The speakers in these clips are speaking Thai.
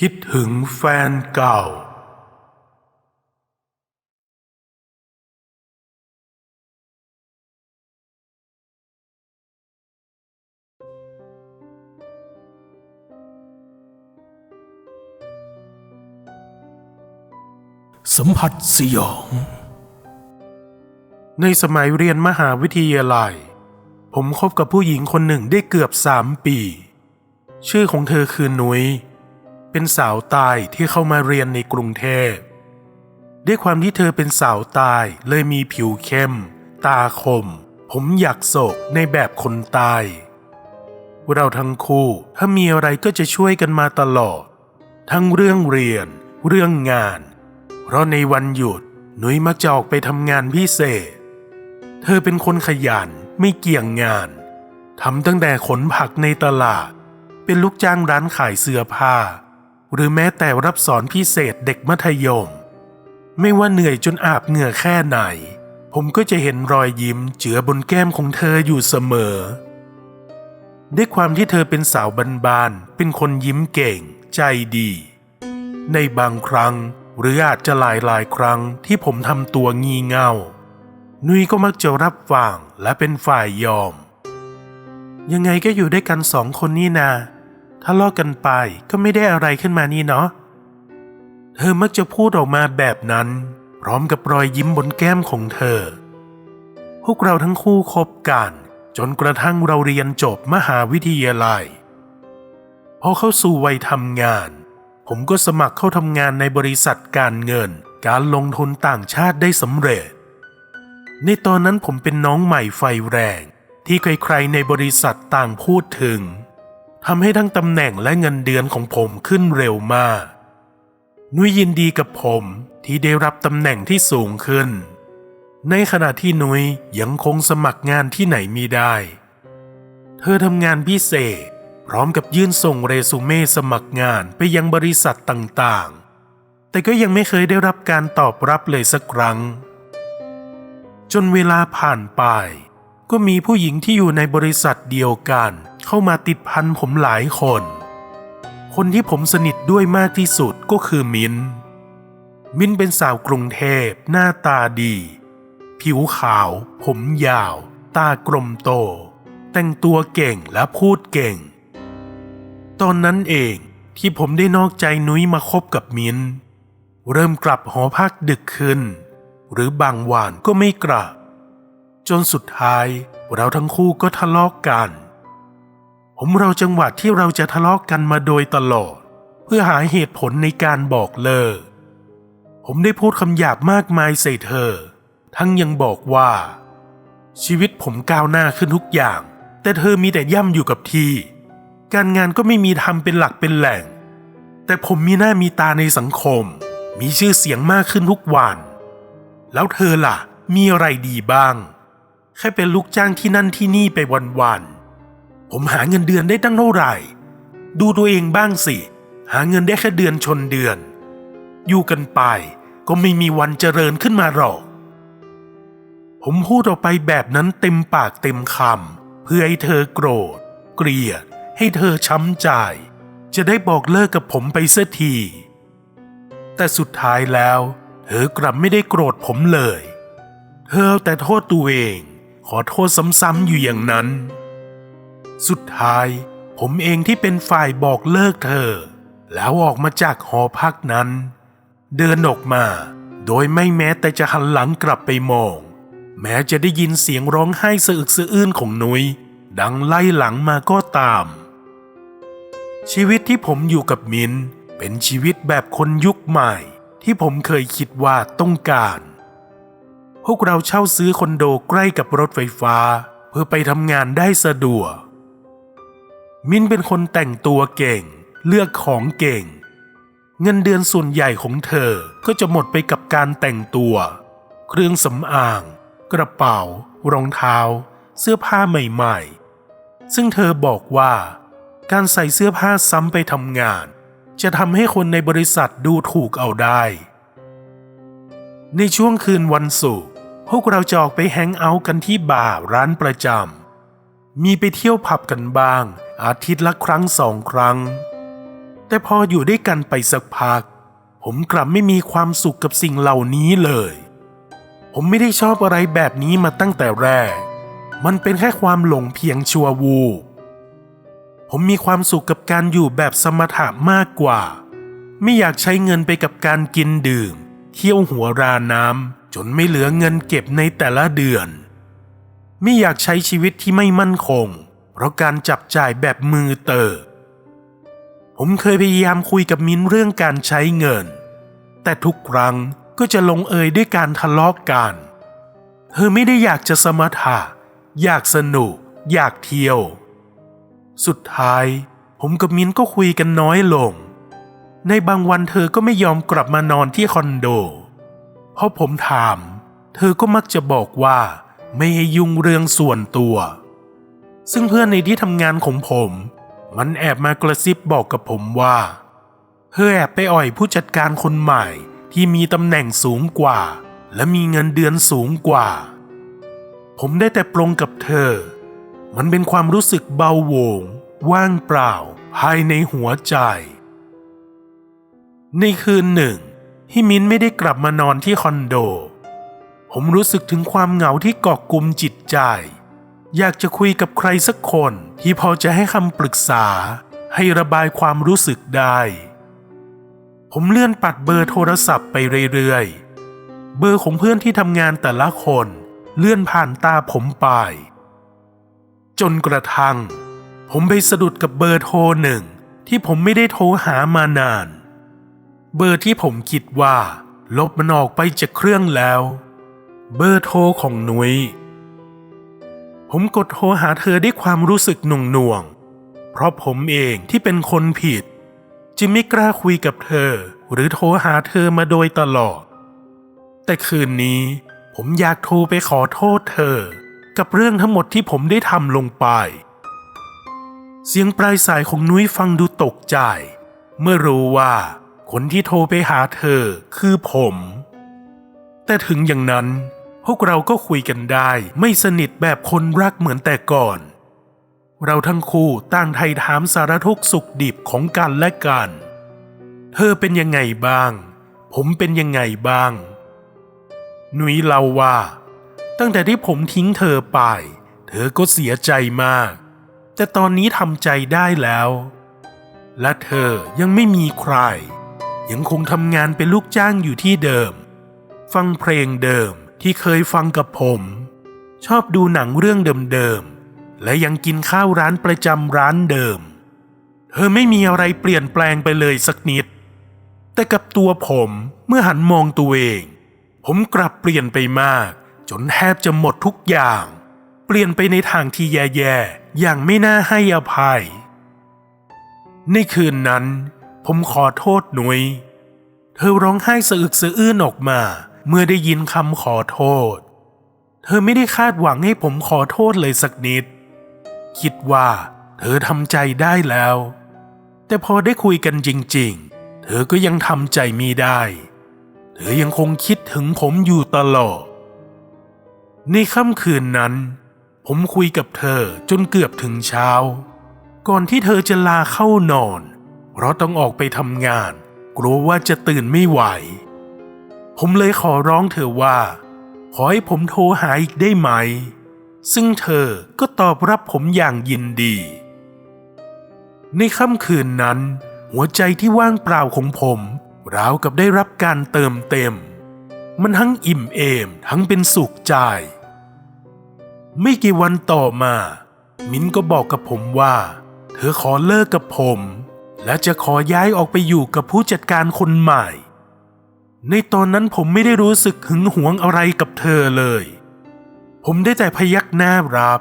คิดถึงแฟนเก่า สัมผัสสยอง ในสมัยเรียนมหาวิทยาลัย ผมคบกับผู้หญิงคนหนึ่งได้เกือบสามปี ชื่อของเธอคือนุย้ย เป็นสาวตายที่เข้ามาเรียนในกรุงเทพ ด้วยความที่เธอเป็นสาวตายเลยมีผิวเข้ม ตาคม ผมอยากโศกในแบบคนตาย เราทั้งคู่ถ้ามีอะไรก็จะช่วยกันมาตลอด ทั้งเรื่องเรียน เรื่องงาน เพราะในวันหยุดหนุยมักจะออกไปทำงานพิเศษ เธอเป็นคนขยันไม่เกี่ยงงานทำตั้งแต่ขนผักในตลาด เป็นลูกจ้างร้านขายเสื้อผ้า หรือแม้แต่รับสอนพิเศษเด็กมัธยม ไม่ว่าเหนื่อยจนอาบเหงื่อแค่ไหน ผมก็จะเห็นรอยยิ้มเจือบนแก้มของเธออยู่เสมอ ด้วยความที่เธอเป็นสาวบานๆเป็นคนยิ้มเก่ง ใจดี ในบางครั้งหรืออาจจะหลายหลายๆครั้งที่ผมทำตัวงี่เง่า นุ้ยก็มักจะรับฟังและเป็นฝ่ายยอม ยังไงก็อยู่ด้วยกันสองคนนี่นา ถ้าลอกกันไปก็ไม่ได้อะไรขึ้นมานี่เนาะ เธอมักจะพูดออกมาแบบนั้น พร้อมกับรอยยิ้มบนแก้มของเธอ พวกเราทั้งคู่คบกัน จนกระทั่งเราเรียนจบมหาวิทยาลัย พอเข้าสู่วัยทำงาน ผมก็สมัครเข้าทำงานในบริษัทการเงิน การลงทุนต่างชาติได้สำเร็จ ในตอนนั้นผมเป็นน้องใหม่ไฟแรงที่ใครๆในบริษัทต่างพูดถึง ทำให้ทั้งตำแหน่งและเงินเดือนของผมขึ้นเร็วมาก นุ้ยยินดีกับผมที่ได้รับตำแหน่งที่สูงขึ้น ในขณะที่นุ้ยยังคงสมัครงานที่ไหนมีได้ เธอทำงานพิเศษ พร้อมกับยื่นส่งเรซูเม่สมัครงานไปยังบริษัทต่างๆ แต่ก็ยังไม่เคยได้รับการตอบรับเลยสักครั้ง จนเวลาผ่านไป ก็มีผู้หญิงที่อยู่ในบริษัทเดียวกัน เข้ามาติดพันผมหลายคน คนที่ผมสนิทด้วยมากที่สุดก็คือมิน มินเป็นสาวกรุงเทพหน้าตาดี ผิวขาว ผมยาว ตากลมโต แต่งตัวเก่งและพูดเก่ง ตอนนั้นเองที่ผมได้นอกใจนุ้ยมาคบกับมิน เริ่มกลับหอพักดึกขึ้น หรือบางวันก็ไม่กลับ จนสุดท้ายเราทั้งคู่ก็ทะเลาะกกัน ผมเราจังหวะที่เราจะทะเลาะกกันมาโดยตลอด เพื่อหาเหตุผลในการบอกเลิก ผมได้พูดคำหยาบมากมายใส่เธอ ทั้งยังบอกว่า ชีวิตผมก้าวหน้าขึ้นทุกอย่าง แต่เธอมีแต่ย่ำอยู่กับที่ การงานก็ไม่มีทำเป็นหลักเป็นแหล่ง แต่ผมมีหน้ามีตาในสังคม มีชื่อเสียงมากขึ้นทุกวัน แล้วเธอล่ะ มีอะไรดีบ้าง แค่เป็นลูกจ้างที่นั่นที่นี่ไปวันๆ ผมหาเงินเดือนได้ตั้งเท่าไหร่ ดูตัวเองบ้างสิ หาเงินได้แค่เดือนชนเดือน อยู่กันไปก็ไม่มีวันเจริญขึ้นมาหรอก ผมพูดออกไปแบบนั้นเต็มปากเต็มคำเพื่อให้เธอโกรธ เกลียด ให้เธอช้ำใจ จะได้บอกเลิกกับผมไปเสียทีแต่สุดท้ายแล้วเธอกลับไม่ได้โกรธผมเลย เธอเอาแต่โทษตัวเอง ขอโทษซ้ำๆอยู่อย่างนั้น สุดท้ายผมเองที่เป็นฝ่ายบอกเลิกเธอ แล้วออกมาจากหอพักนั้น เดินออกมา โดยไม่แม้แต่จะหันหลังกลับไปมอง แม้จะได้ยินเสียงร้องไห้สะอึกสะอื้นของนุย้ยดังไล่หลังมาก็ตาม ชีวิตที่ผมอยู่กับมินเป็นชีวิตแบบคนยุคใหม่ ที่ผมเคยคิดว่าต้องการ พวกเราเช่าซื้อคอนโดใกล้กับรถไฟฟ้า เพื่อไปทำงานได้สะดวก มินเป็นคนแต่งตัวเก่ง เลือกของเก่ง เงินเดือนส่วนใหญ่ของเธอก็จะหมดไปกับการแต่งตัว เครื่องสำอาง กระเป๋า รองเท้า เสื้อผ้าใหม่ๆ ซึ่งเธอบอกว่า การใส่เสื้อผ้าซ้ำไปทำงาน จะทำให้คนในบริษัทดูถูกเอาได้ ในช่วงคืนวันศุกร์พวกเราจะออกไปแฮงเอาท์กันที่บาร์ร้านประจำมีไปเที่ยวผับกันบ้าง อาทิตย์ละครั้งสองครั้ง แต่พออยู่ด้วยกันไปสักพัก ผมกลับไม่มีความสุขกับสิ่งเหล่านี้เลย ผมไม่ได้ชอบอะไรแบบนี้มาตั้งแต่แรก มันเป็นแค่ความหลงเพียงชัววูบผมมีความสุขกับการอยู่แบบสมถะมากกว่า ไม่อยากใช้เงินไปกับการกินดื่ม เที่ยวหัวราน้ำจนไม่เหลือเงินเก็บในแต่ละเดือน ไม่อยากใช้ชีวิตที่ไม่มั่นคง เพราะการจับจ่ายแบบมือเตอผมเคยพยายามคุยกับมิ้นเรื่องการใช้เงิน แต่ทุกครั้งก็จะลงเอยด้วยการทะเลาะกกัน เธอไม่ได้อยากจะสมถะ อยากสนุก อยากเที่ยว สุดท้าย ผมกับมิ้นก็คุยกันน้อยลง ในบางวันเธอก็ไม่ยอมกลับมานอนที่คอนโด เพราะผมถาม เธอก็มักจะบอกว่าไม่ให้ยุ่งเรื่องส่วนตัว ซึ่งเพื่อนในที่ทำงานของผม มันแอบมากระซิบบอกกับผมว่าเธอแอบไปอ่อยผู้จัดการคนใหม่ที่มีตำแหน่งสูงกว่า และมีเงินเดือนสูงกว่า ผมได้แต่ปรงกับเธอ มันเป็นความรู้สึกเบาโวง ว่างเปล่า ภายในหัวใจ ในคืนหนึ่งที่มิ้นไม่ได้กลับมานอนที่คอนโด ผมรู้สึกถึงความเหงาที่เกาะกลุ่มจิตใจ อยากจะคุยกับใครสักคนที่พอจะให้คำปรึกษา ให้ระบายความรู้สึกได้ ผมเลื่อนปัดเบอร์โทรศัพท์ไปเรื่อยๆ เบอร์ของเพื่อนที่ทำงานแต่ละคนเลื่อนผ่านตาผมไป จนกระทั่ง ผมไปสะดุดกับเบอร์โทรหนึ่งที่ผมไม่ได้โทรหามานาน เบอร์ที่ผมคิดว่า ลบมันออกไปจากเครื่องแล้ว เบอร์โทรของหนุย ผมกดโทรหาเธอด้วยความรู้สึกหน่วงๆเพราะผมเองที่เป็นคนผิด จึงไม่กล้าคุยกับเธอ หรือโทรหาเธอมาโดยตลอด แต่คืนนี้ผมอยากโทรไปขอโทษเธอ กับเรื่องทั้งหมดที่ผมได้ทำลงไป เสียงปลายสายของนุ้ยฟังดูตกใจ เมื่อรู้ว่า คนที่โทรไปหาเธอคือผม แต่ถึงอย่างนั้น พวกเราก็คุยกันได้ ไม่สนิทแบบคนรักเหมือนแต่ก่อน เราทั้งคู่ต่างไทยถามสารทุกสุขดิบของกันและกัน เธอเป็นยังไงบ้าง ผมเป็นยังไงบ้าง หนุยเล่าว่า ตั้งแต่ที่ผมทิ้งเธอไป เธอก็เสียใจมาก แต่ตอนนี้ทำใจได้แล้ว และเธอยังไม่มีใคร ยังคงทำงานเป็นลูกจ้างอยู่ที่เดิม ฟังเพลงเดิม ที่เคยฟังกับผม ชอบดูหนังเรื่องเดิมๆ และยังกินข้าวร้านประจำร้านเดิม เธอไม่มีอะไรเปลี่ยนแปลงไปเลยสักนิด แต่กับตัวผมเมื่อหันมองตัวเอง ผมกลับเปลี่ยนไปมาก จนแทบจะหมดทุกอย่าง เปลี่ยนไปในทางที่แย่ๆ อย่างไม่น่าให้อภัย ในคืนนั้น ผมขอโทษหนุย เธอร้องไห้สะอึกสะอื้นออกมา เมื่อได้ยินคำขอโทษ เธอไม่ได้คาดหวังให้ผมขอโทษเลยสักนิด คิดว่า เธอทำใจได้แล้ว แต่พอได้คุยกันจริง ๆ เธอก็ยังทำใจมีได้ เธอยังคงคิดถึงผมอยู่ตลอด ในค่ำคืนนั้น ผมคุยกับเธอจนเกือบถึงเช้า ก่อนที่เธอจะลาเข้านอน เพราะต้องออกไปทำงาน กลัวว่าจะตื่นไม่ไหว ผมเลยขอร้องเธอว่า ขอให้ผมโทรหาอีกได้ไหม ซึ่งเธอก็ตอบรับผมอย่างยินดี ในค่ำคืนนั้น หัวใจที่ว่างเปล่าของผมราวกับได้รับการเติมเต็ม มันทั้งอิ่มเอมทั้งเป็นสุขใจไม่กี่วันต่อมา มิ้นก็บอกกับผมว่า เธอขอเลิกกับผม และจะขอย้ายออกไปอยู่กับผู้จัดการคนใหม่ ในตอนนั้นผมไม่ได้รู้สึกหึงหวงอะไรกับเธอเลย ผมได้แต่พยักหน้ารับ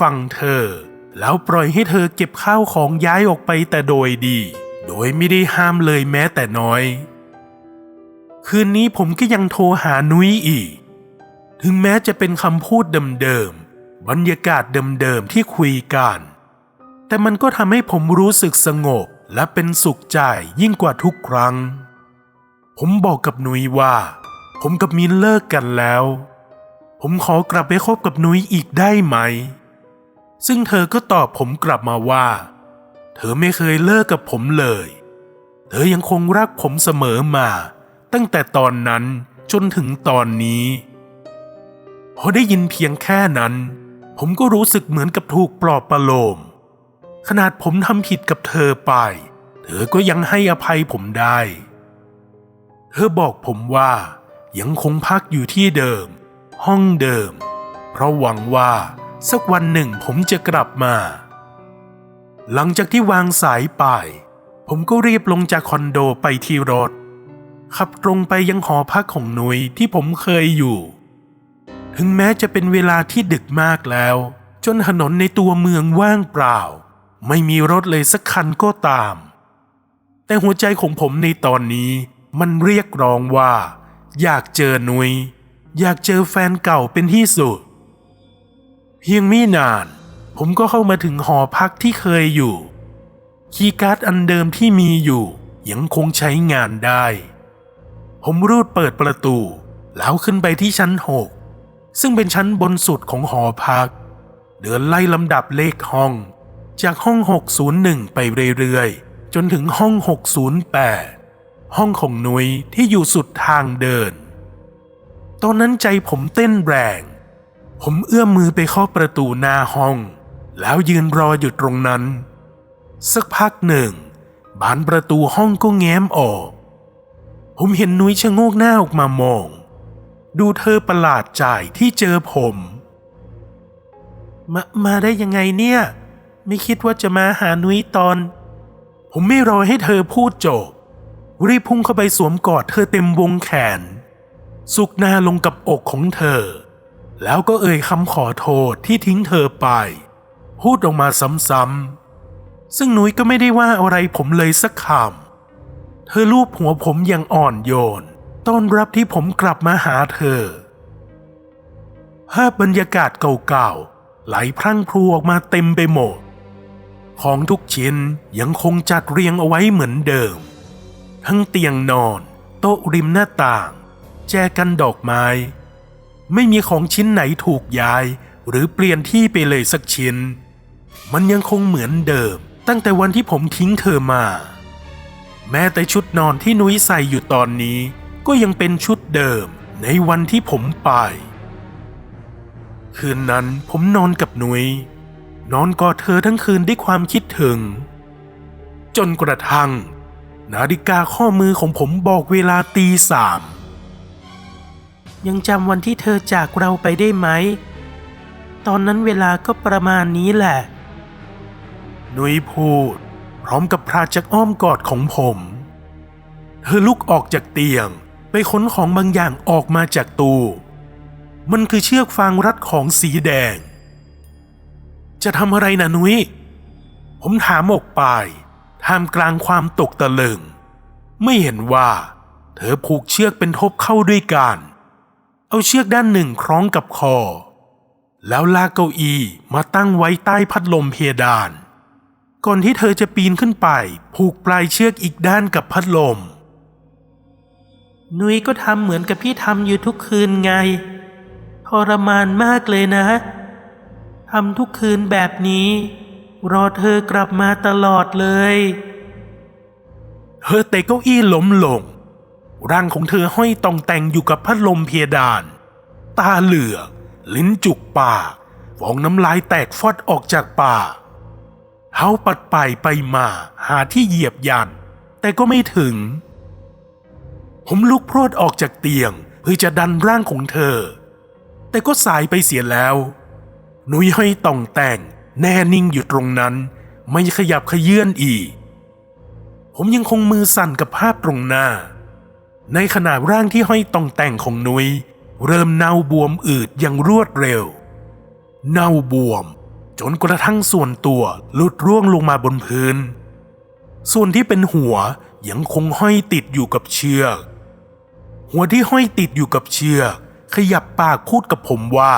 ฟังเธอ แล้วปล่อยให้เธอเก็บข้าวของย้ายออกไปแต่โดยดี โดยไม่ได้ห้ามเลยแม้แต่น้อย คืนนี้ผมก็ยังโทรหานุ้ยอีก ถึงแม้จะเป็นคำพูดเดิมๆ บรรยากาศเดิมๆ ที่คุยกัน แต่มันก็ทำให้ผมรู้สึกสงบและเป็นสุขใจยิ่งกว่าทุกครั้ง ผมบอกกับนุ้ยว่า ผมกับมินเลิกกันแล้ว ผมขอกลับไปคบกับนุ้ยอีกได้ไหม ซึ่งเธอก็ตอบผมกลับมาว่า เธอไม่เคยเลิกกับผมเลย เธอยังคงรักผมเสมอมา ตั้งแต่ตอนนั้นจนถึงตอนนี้พอได้ยินเพียงแค่นั้น ผมก็รู้สึกเหมือนกับถูกปลอบประโลม ขนาดผมทำผิดกับเธอไป เธอก็ยังให้อภัยผมได้ เธอบอกผมว่ายังคงพักอยู่ที่เดิม ห้องเดิม เพราะหวังว่าสักวันหนึ่งผมจะกลับมา หลังจากที่วางสายไป ผมก็รีบลงจากคอนโดไปที่รถ ขับตรงไปยังหอพักของหนุยที่ผมเคยอยู่ ถึงแม้จะเป็นเวลาที่ดึกมากแล้ว จนถนนในตัวเมืองว่างเปล่า ไม่มีรถเลยสักคันก็ตาม แต่หัวใจของผมในตอนนี้ มันเรียกร้องว่า อยากเจอนุยอยากเจอแฟนเก่าเป็นที่สุด เพียงไม่นาน ผมก็เข้ามาถึงหอพักที่เคยอยู่ คีย์การ์ดอันเดิมที่มีอยู่ ยังคงใช้งานได้ ผมรูดเปิดประตู แล้วขึ้นไปที่ชั้นหกซึ่งเป็นชั้นบนสุดของหอพัก เดินไล่ลำดับเลขห้อง จากห้อง 601 ไปเรื่อยๆ จนถึงห้อง 608 ห้องของนุ้ยที่อยู่สุดทางเดิน ตอนนั้นใจผมเต้นแรง ผมเอื้อมมือไปเคาะประตูหน้าห้อง แล้วยืนรออยู่ตรงนั้น สักพักหนึ่ง บานประตูห้องก็แง้มออก ผมเห็นนุ้ยชะโงกหน้าออกมามอง ดูเธอประหลาดใจที่เจอผมมามาได้ยังไงเนี่ย ไม่คิดว่าจะมาหานุ้ยตอน ผมไม่รอให้เธอพูดจบ รีบพุ่งเข้าไปสวมกอดเธอเต็มวงแขน สุกหน้าลงกับอกของเธอ แล้วก็เอ่ยคำขอโทษที่ทิ้งเธอไป พูดออกมาซ้ำๆ ซึ่งนุ้ยก็ไม่ได้ว่าอะไรผมเลยสักคำ เธอลูบหัวผมอย่างอ่อนโยน ต้อนรับที่ผมกลับมาหาเธอ ภาพบรรยากาศเก่าๆ ไหลพรั่งพรูออกมาเต็มไปหมด ของทุกชิ้นยังคงจัดเรียงเอาไว้เหมือนเดิม ทั้งเตียงนอน โต๊ะริมหน้าต่าง แจกันดอกไม้ ไม่มีของชิ้นไหนถูกย้าย หรือเปลี่ยนที่ไปเลยสักชิ้น มันยังคงเหมือนเดิม ตั้งแต่วันที่ผมทิ้งเธอมา แม้แต่ชุดนอนที่นุ้ยใส่อยู่ตอนนี้ ก็ยังเป็นชุดเดิมในวันที่ผมไป คืนนั้นผมนอนกับนุ้ยนอนกอดเธอทั้งคืนด้วยความคิดถึง จนกระทั่ง นาฬิกาข้อมือของผมบอกเวลาตีสามยังจำวันที่เธอจากเราไปได้ไหม ตอนนั้นเวลาก็ประมาณนี้แหละ นุ้ยพูด พร้อมกับพราจากอ้อมกอดของผม เธอลุกออกจากเตียง ไปค้นของบางอย่างออกมาจากตู้ มันคือเชือกฟางรัดของสีแดง จะทำอะไรนะนุ้ยผมถามออกไป ท่ามกลางความตกตะลึง ไม่เห็นว่า เธอผูกเชือกเป็นทบเข้าด้วยกัน เอาเชือกด้านหนึ่งคล้องกับคอ แล้วลากเก้าอี้มาตั้งไว้ใต้พัดลมเพดาน ก่อนที่เธอจะปีนขึ้นไป ผูกปลายเชือกอีกด้านกับพัดลม นุ้ยก็ทำเหมือนกับพี่ทำอยู่ทุกคืนไง ทรมานมากเลยนะทำทุกคืนแบบนี้ รอเธอกลับมาตลอดเลย เธอเตะเก้าอี้ล้มลง ร่างของเธอห้อยตองแต่งอยู่กับพัดลมเพดาน ตาเหลือกลิ้นจุกปากฟองน้ำลายแตกฟอดออกจากปากเท้าปัดไปไปมาหาที่เหยียบยัน แต่ก็ไม่ถึง ผมลุกพรวดออกจากเตียงเพื่อจะดันร่างของเธอ แต่ก็สายไปเสียแล้ว นุ้ยห้อยต่องแต่ง แน่นิ่งอยู่ตรงนั้น ไม่ขยับขยื่นอีก ผมยังคงมือสั่นกับภาพตรงหน้า ในขณะร่างที่ห้อยตองแต่งของนุ้ยเริ่มเน่าบวมอืดอย่างรวดเร็ว เน่าบวม จนกระทั่งส่วนตัวหลุดร่วงลงมาบนพื้น ส่วนที่เป็นหัวยังคงห้อยติดอยู่กับเชือก หัวที่ห้อยติดอยู่กับเชือก ขยับปากพูดกับผมว่า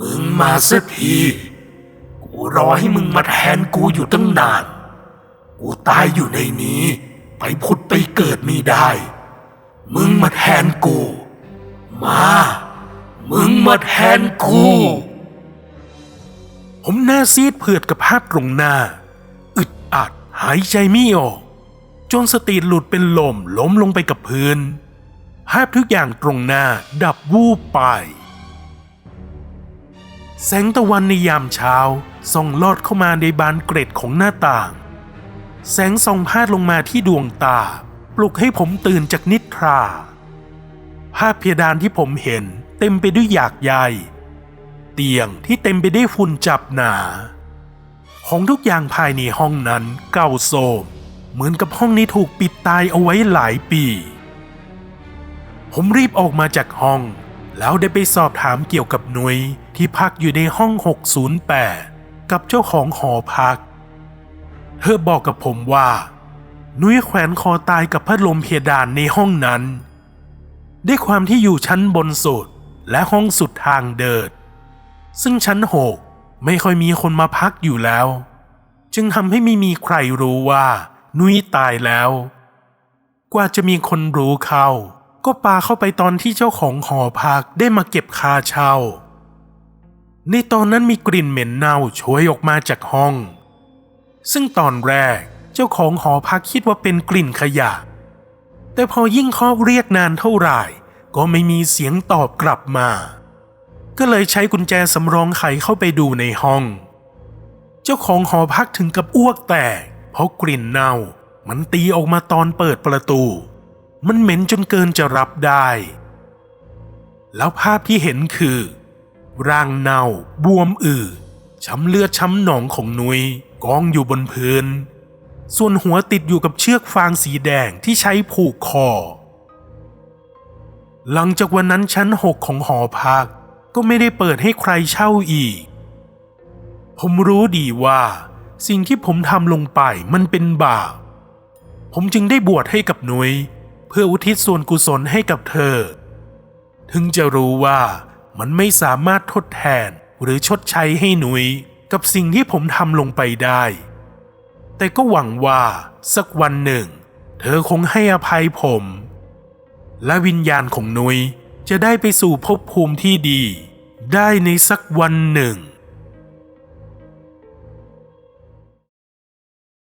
มึงมาสักที กูรอให้มึงมาแทนกูอยู่ตั้งนาน กูตายอยู่ในนี้ ไปพุดไปเกิดไม่ได้ มึงมาแทนกู มา มึงมาแทนกู ผมหน้าซีดเผือดกับภาพตรงหน้า อึดอัดหายใจไม่ออก จนสติหลุดเป็นลมล้มลงไปกับพื้น ภาพทุกอย่างตรงหน้าดับวูบไป แสงตะวันในยามเช้าส่องลอดเข้ามาในบานเกร็ดของหน้าต่าง แสงส่องพาดลงมาที่ดวงตา ปลุกให้ผมตื่นจากนิทรา ภาพเพดานที่ผมเห็นเต็มไปด้วยหยากใย เตียงที่เต็มไปด้วยฝุ่นจับหนา ของทุกอย่างภายในห้องนั้นเก่าโทรมเหมือนกับห้องนี้ถูกปิดตายเอาไว้หลายปี ผมรีบออกมาจากห้อง แล้วได้ไปสอบถามเกี่ยวกับหนุยที่พักอยู่ในห้อง 608 กับเจ้าของหอพัก เธอบอกกับผมว่านุ้ยแขวนคอตายกับพัดลมเพดานในห้องนั้น ด้วยความที่อยู่ชั้นบนสุดและห้องสุดทางเดินซึ่งชั้นหกไม่ค่อยมีคนมาพักอยู่แล้ว จึงทำให้ไม่มีใครรู้ว่านุ้ยตายแล้ว กว่าจะมีคนรู้เข้า ก็ปาเข้าไปตอนที่เจ้าของหอพักได้มาเก็บคาเช่า ในตอนนั้นมีกลิ่นเหม็นเน่าโชยออกมาจากห้อง ซึ่งตอนแรกเจ้าของหอพักคิดว่าเป็นกลิ่นขยะ แต่พอยิ่งเคาะเรียกนานเท่าไหร่ ก็ไม่มีเสียงตอบกลับมา ก็เลยใช้กุญแจสำรองไขเข้าไปดูในห้อง เจ้าของหอพักถึงกับอ้วกแตกเพราะกลิ่นเน่ามันตีออกมาตอนเปิดประตู มันเหม็นจนเกินจะรับได้ แล้วภาพที่เห็นคือ ร่างเน่าบวมอืดช้ำเลือดช้ำหนองของนุยกองอยู่บนพื้น ส่วนหัวติดอยู่กับเชือกฟางสีแดงที่ใช้ผูกคอ หลังจากวันนั้นชั้นหกของหอพักก็ไม่ได้เปิดให้ใครเช่าอีก ผมรู้ดีว่า สิ่งที่ผมทำลงไปมันเป็นบาป ผมจึงได้บวชให้กับนุย้ย พื่ออุทิศส่วนกุศลให้กับเธอ ถึงจะรู้ว่ามันไม่สามารถทดแทนหรือชดใช้ให้หนุยกับสิ่งที่ผมทำลงไปได้ แต่ก็หวังว่าสักวันหนึ่ง เธอคงให้อภัยผม และวิญญาณของนุยจะได้ไปสู่ภพภูมิที่ดี ได้ในสักวันหนึ่ง